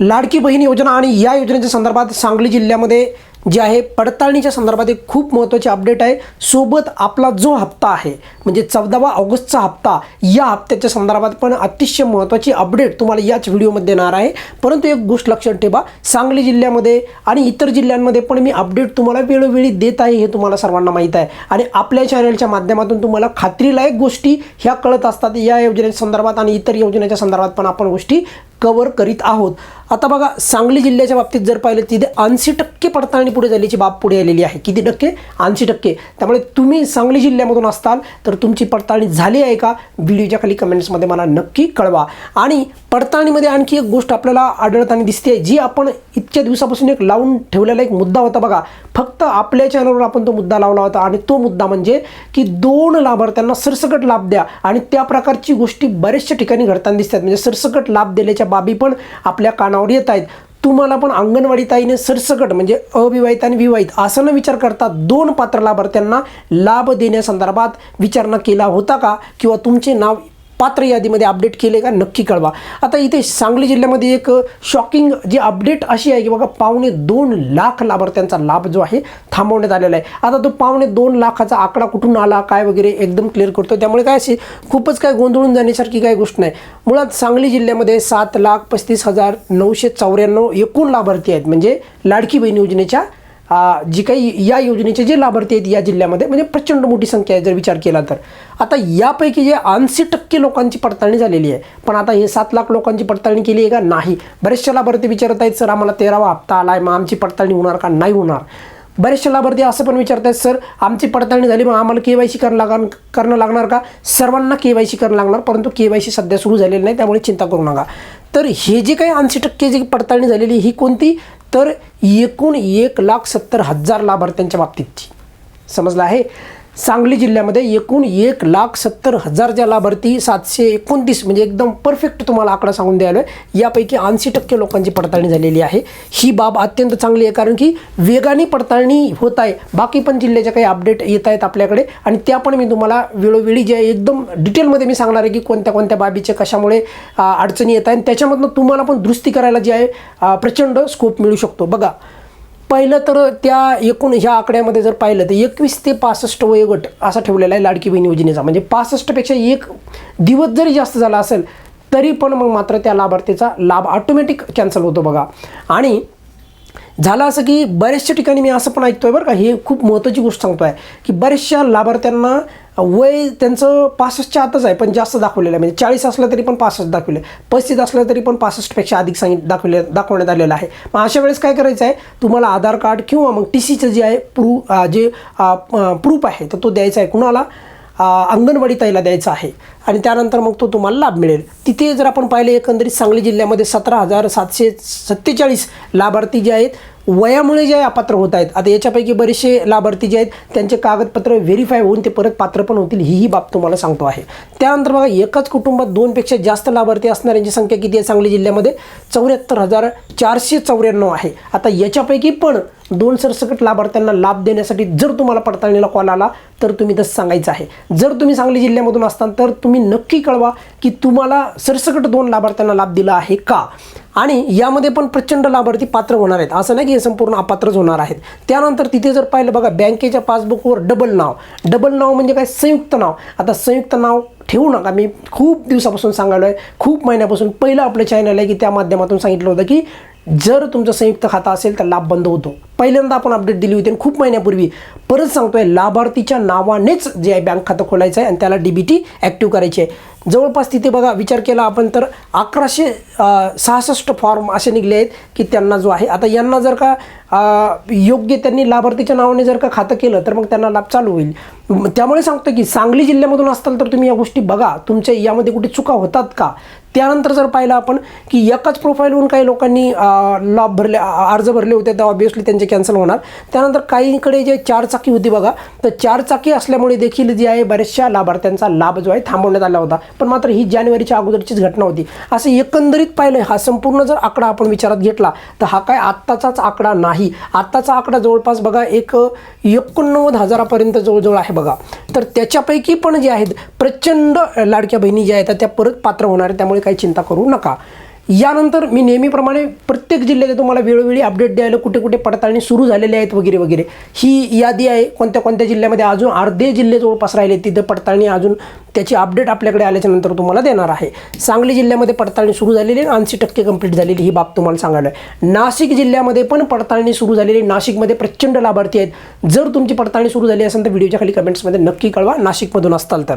लाडकी बहीण योजना आणि या योजनेच्या संदर्भात सांगली जिल्ह्यामध्ये जे आहे पडताळणीच्या संदर्भात एक खूप महत्त्वाची अपडेट आहे. सोबत आपला जो हप्ता आहे म्हणजे चौदावा ऑगस्टचा हप्ता या हप्त्याच्या संदर्भात पण अतिशय महत्त्वाची अपडेट तुम्हाला याच व्हिडिओमध्ये देणार आहे. परंतु एक गोष्ट लक्षात ठेवा सांगली जिल्ह्यामध्ये आणि इतर जिल्ह्यांमध्ये पण मी अपडेट तुम्हाला वेळोवेळी देत आहे हे तुम्हाला सर्वांना माहीत आहे. आणि आपल्या चॅनलच्या माध्यमातून तुम्हाला खात्रीलायक गोष्टी ह्या कळत असतात या योजनेच्या संदर्भात आणि इतर योजनेच्या संदर्भात पण आपण गोष्टी कवर करीत आहोत. आता बघा सांगली जिल्ह्याच्या बाबतीत जर पाहिलं तिथे ऐंशी टक्के पडताळणी पुढे झाल्याची बाब पुढे आलेली आहे. किती टक्के? ऐंशी टक्के. त्यामुळे तुम्ही सांगली जिल्ह्यामधून असताल तर तुमची पडताळणी झाली आहे का? व्हिडिओच्या खाली कमेंट्समध्ये मला नक्की कळवा. आणि पडताळणीमध्ये आणखी एक गोष्ट आपल्याला आढळताना दिसते जी आपण इतक्या दिवसापासून एक लावून ठेवलेला एक मुद्दा होता बघा. फक्त आपल्या चॅनलवर आपण तो मुद्दा लावला होता आणि तो मुद्दा म्हणजे की दोन लाभार्थ्यांना सरसकट लाभ द्या. आणि त्या प्रकारची गोष्टी बऱ्याचशा ठिकाणी घडताना दिसतात. म्हणजे सरसकट लाभ दिल्याच्या बाबी पण आपल्या कानावर येत आहेत. तुम्हाला पण अंगणवाडी ताईने सरसकट म्हणजे अविवाहित आणि विवाहित असं न विचार करता दोन पात्र लाभार्थ्यांना लाभ देण्यासंदर्भात विचारणा केला होता का? किंवा तुमचे नाव पात्र यादीमध्ये अपडेट केले का नक्की कळवा. आता इथे सांगली जिल्ह्यामध्ये एक शॉकिंग जी अपडेट अशी आहे की बघा पावणे दोन लाख लाभार्थ्यांचा लाभ जो आहे थांबवण्यात आलेला आहे. आता तो पावणे दोन लाखाचा आकडा कुठून आला काय वगैरे एकदम क्लिअर करतो त्यामुळे काय असे खूपच काय गोंधळून जाण्यासारखी काही गोष्ट नाही. मुळात सांगली जिल्ह्यामध्ये सात लाख पस्तीस हजार नऊशे चौऱ्याण्णव एकूण लाभार्थी आहेत. म्हणजे लाडकी बहीण योजनेच्या जी काही या योजनेचे जे लाभार्थी आहेत या जिल्ह्यामध्ये म्हणजे प्रचंड मोठी संख्या आहे जर विचार केला तर. आता यापैकी जे ऐंशी टक्के लोकांची पडताळणी झालेली आहे पण आता हे सात लाख लोकांची पडताळणी केली आहे का? नाही. बरेचशा लाभार्थी विचारत आहेत सर आम्हाला तेरावा हप्ता आला आहे मग आमची पडताळणी होणार का? नाही होणार. बरेचसे लाभार्थी असं पण विचारत आहेत सर आमची पडताळणी झाली मग आम्हाला के वाय सी करणं लागण करणं लागणार का? सर्वांना के वाय सी करणं लागणार परंतु के वाय सी सध्या सुरू झालेली नाही त्यामुळे चिंता करू नका. तर हे जे काही ऐंशी टक्के जी पडताळणी झालेली ही कोणती तर एकूण एक लाख सत्तर हजार लाभार्थ्यांच्या बाबतीतची. समजलं आहे? सांगली जिल्ह्यामध्ये एकूण एक लाख सत्तर हजार ज्या लाभार्थी सातशे एकोणतीस म्हणजे एकदम परफेक्ट तुम्हाला आकडा सांगून द्यायला आहे यापैकी ऐंशी टक्के लोकांची पडताळणी झालेली आहे. ही बाब अत्यंत चांगली आहे कारण की वेगाने पडताळणी होत आहे. बाकी पण जिल्ह्याच्या काही अपडेट येत आहेत आपल्याकडे आणि त्या पण मी तुम्हाला वेळोवेळी जे आहे एकदम डिटेलमध्ये मी सांगणार आहे की कोणत्या कोणत्या बाबीचे कशामुळे अडचणी येत आहेत आणि त्याच्यामधनं तुम्हाला पण दुरुस्ती करायला जे आहे प्रचंड स्कोप मिळू शकतो. बघा पहिलं तर त्या एकूण ह्या आकड्यामध्ये जर पाहिलं तर एकवीस ते पासष्ट वयोगट असा ठेवलेला आहे लाडकी बहीण योजनेचा. म्हणजे पासष्टपेक्षा एक दिवस जरी जास्त झाला असेल तरी पण मग मात्र त्या लाभार्थीचा लाभ ऑटोमॅटिक कॅन्सल होतो बघा. आणि झालं असं की बऱ्याचशा ठिकाणी मी असं पण ऐकतोय बरं का हे खूप महत्त्वाची गोष्ट सांगतो आहे की बऱ्याचशा लाभार्थ्यांना वय त्यांचं पासष्टच्या आतच आहे पण जास्त दाखवलेलं आहे. म्हणजे चाळीस असलं तरी पण पासष्ट दाखवले. पस्तीस असलं तरी पण पासष्टपेक्षा अधिक सांगित दाखवले दाखवण्यात आलेलं आहे. मग अशा वेळेस काय करायचं आहे? तुम्हाला आधार कार्ड किंवा मग टी सीचं जे आहे प्रू जे प्रूफ आहे तर तो द्यायचा आहे कुणाला? अंगणवाडी ताईला द्यायचा आहे. आणि त्यानंतर मग तो तुम्हाला लाभ मिळेल. तिथे जर आपण पाहिले एकंदरीत सांगली जिल्ह्यामध्ये सतरा हजार सातशे सत्तेचाळीस लाभार्थी जे आहेत वयामुळे जे अपात्र होत आहेत आता याच्यापैकी बरेचसे लाभार्थी जे आहेत त्यांचे कागदपत्र व्हेरीफाय होऊन ते परत पात्र पण होतील हीही बाब तुम्हाला सांगतो आहे. त्यानंतर बघा एकाच कुटुंबात दोनपेक्षा जास्त लाभार्थी असणाऱ्यांची संख्या किती आहे सांगली जिल्ह्यामध्ये? चौऱ्याहत्तर हजार चारशे चौऱ्याण्णव आहे. आता याच्यापैकी पण दोन सरसकट लाभार्थ्यांना लाभ देण्यासाठी जर तुम्हाला पडताळणीला कॉल आला तर तुम्ही तसं सांगायचं आहे. जर तुम्ही सांगली जिल्ह्यामधून असताल तर तुम्ही नक्की कळवा की तुम्हाला सरसकट दोन लाभार्थ्यांना लाभ दिला आहे का? आणि यामध्ये पण प्रचंड लाभार्थी पात्र होणार आहेत. असं नाही की हे संपूर्ण अपात्रच होणार आहेत. त्यानंतर तिथे जर पाहिलं बघा बँकेच्या पासबुकवर डबल नाव. डबल नाव म्हणजे काय? संयुक्त नाव. आता संयुक्त नाव ठेवू नका. मी खूप दिवसापासून सांगायलो आहे खूप महिन्यापासून. पहिलं आपलं चॅनल आहे की त्या माध्यमातून सांगितलं होतं की जर तुमचं संयुक्त खातं असेल तर लाभ बंद होतो. पहिल्यांदा आपण अपडेट दिली होती आणि खूप महिन्यापूर्वी परत सांगतोय लाभार्थीच्या नावानेच जे आहे बँक खातं खोलायचं आहे आणि त्याला डी बी टी ॲक्टिव्ह करायची आहे. जवळपास तिथे बघा विचार केला आपण तर अकराशे सहासष्ट फॉर्म असे निघले आहेत की त्यांना जो आहे. आता यांना जर का योग्य त्यांनी लाभार्थीच्या नावाने जर का खातं केलं तर मग त्यांना लाभ चालू होईल. त्यामुळे सांगतो की सांगली जिल्ह्यामधून असताल तर तुम्ही या गोष्टी बघा. तुमच्या यामध्ये कुठे चुका होतात का? त्यानंतर जर पाहिलं आपण की एकाच प्रोफाईलवरून काही लोकांनी लाभ भरले अर्ज भरले होते तर ऑब्विसली त्यांचे कॅन्सल होणार. त्यानंतर काहींकडे जे चारचाकी होती बघा तर चारचाकी असल्यामुळे देखील जे आहे बऱ्याचशा लाभार्थ्यांचा लाभ जो आहे थांबवण्यात आला होता. पण मात्र ही जानेवारीच्या अगोदरचीच घटना होती. असं एकंदरीत पाहिलं हा संपूर्ण जर आकडा आपण विचारात घेतला तर हा काय आत्ताचाच आकडा नाही. आत्ताचा आकडा जवळपास बघा एक एकोणनव्वद हजारापर्यंत जवळजवळ आहे बघा. तर त्याच्यापैकी पण जे आहेत प्रचंड लाडक्या बहिणी ज्या आहेत त्या परत पात्र होणार आहेत त्यामुळे काही चिंता करू नका. यानंतर मी नेहमीप्रमाणे प्रत्येक जिल्ह्याचे तुम्हाला वेळोवेळी अपडेट द्यायला कुठे कुठे पडताळणी सुरू झालेले आहेत वगैरे वगैरे. ही यादी आहे कोणत्या कोणत्या जिल्ह्यामध्ये अजून अर्धे जिल्हे जवळपास राहिले तिथे पडताळणी अजून त्याची अपडेट आपल्याकडे आल्याच्यानंतर तुम्हाला देणार आहे. सांगली जिल्ह्यामध्ये पडताळणी सुरू झालेली आहे ऐंशी टक्के कंप्लीट झालेली ही बाब तुम्हाला सांगायला आहे. नाशिक जिल्ह्यामध्ये पण पडताळणी सुरू झालेली आहे. नाशिकमध्ये प्रचंड लाभार्थी आहेत. जर तुमची पडताळणी सुरू झाली असेल तर व्हिडिओच्या खाली कमेंट्समध्ये नक्की कळवा नाशिकमधून असताल तर.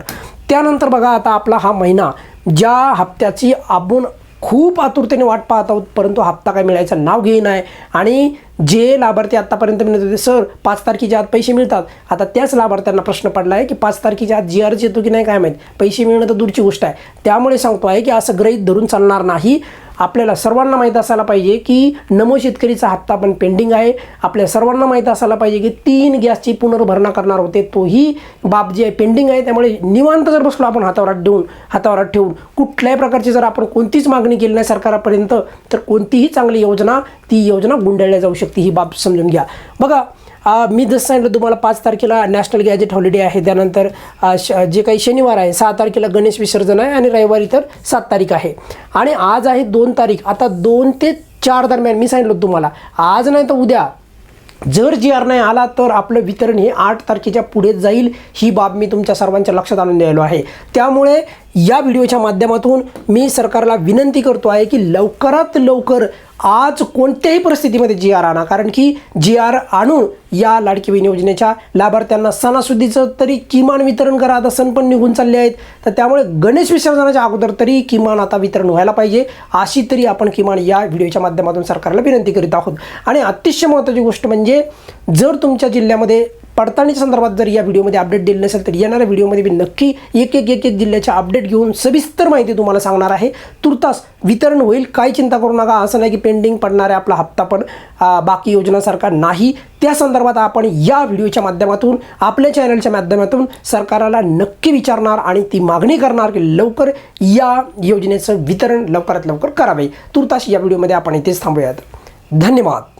त्यानंतर बघा आता आपला हा महिना ज्या हप्त्याची आपण खूप आतुरतेने वाट पाहत आहोत परंतु हप्ता काय मिळायचं नाव घेईन आहे. आणि जे लाभार्थी आत्तापर्यंत म्हणत होते सर पाच तारखेच्या आत पैसे मिळतात. आता त्याच लाभार्थ्यांना प्रश्न पडला आहे की पाच तारखेच्या आत जी अर्ज येतो की नाही काय माहीत? पैसे मिळणं तर दूरची गोष्ट आहे. त्यामुळे सांगतो आहे की असं गृहीत धरून चालणार नाही. आपल्याला सर्वांना माहीत असायला पाहिजे की नमो शेतकरीचा हप्ता पण पेंडिंग आहे. आपल्या सर्वांना माहीत असायला पाहिजे की तीन गॅसची पुनर्भरणा करणार होते तोही बाब जी आहे पेंडिंग आहे. त्यामुळे निवांत जर बसलो आपण हातावर देऊन हातावर ठेवून कुठल्याही प्रकारची जर आपण कोणतीच मागणी केली नाही सरकारापर्यंत तर कोणतीही चांगली योजना ती योजना गुंडाळल्या जाऊ शकते. ही बाब समजून घ्या. बघा मी जसं सांगितलं तुम्हाला पाच तारखेला नॅशनल गॅजेट हॉलिडे आहे. त्यानंतर श जे काही शनिवार आहे सहा तारखेला गणेश विसर्जन आहे आणि रविवारी तर सात तारीख आहे. आणि आज आहे दोन तारीख. आता दोन ते चार दरम्यान मी सांगितलं तुम्हाला आज नाही तर उद्या. जर जी आर नाही आला तर आपलं वितरण हे आठ तारखेच्या पुढे जाईल ही बाब मी तुमच्या सर्वांच्या लक्षात आणून द्यायलो आहे. त्यामुळे या व्हिडिओच्या माध्यमातून मी सरकारला विनंती करतो आहे की लवकरात लवकर आज कोणत्याही परिस्थितीमध्ये जी आर आणा. कारण की जी आर आणून या लाडकी बहीण योजनेच्या लाभार्थ्यांना सणासुदीचं तरी किमान वितरण करा. आता सण पण निघून चालले आहेत. तर त्यामुळे गणेश विसर्जनाच्या अगोदर तरी किमान आता वितरण व्हायला पाहिजे. अशी तरी आपण किमान या व्हिडिओच्या माध्यमातून सरकारला विनंती करीत आहोत. आणि अतिशय महत्त्वाची गोष्ट म्हणजे जर तुमच्या जिल्ह्यामध्ये पडताळणीच्या संदर्भात जर या व्हिडिओमध्ये अपडेट दिले नसेल तर येणाऱ्या व्हिडिओमध्ये मी नक्की एक एक एक एक जिल्ह्याच्या अपडेट घेऊन सविस्तर माहिती तुम्हाला सांगणार आहे. तुर्तास वितरण होईल काय चिंता करू नका. असं नाही की पेंडिंग पडणाऱ्या आपला हप्ता पण बाकी योजनासारखा नाही. त्या संदर्भात आपण या व्हिडिओच्या माध्यमातून आपल्या चॅनलच्या माध्यमातून सरकाराला नक्की विचारणार आणि ती मागणी करणार की लवकर या योजनेचं वितरण लवकरात लवकर करावे. तुर्तास या व्हिडिओमध्ये आपण इथेच थांबूयात. धन्यवाद.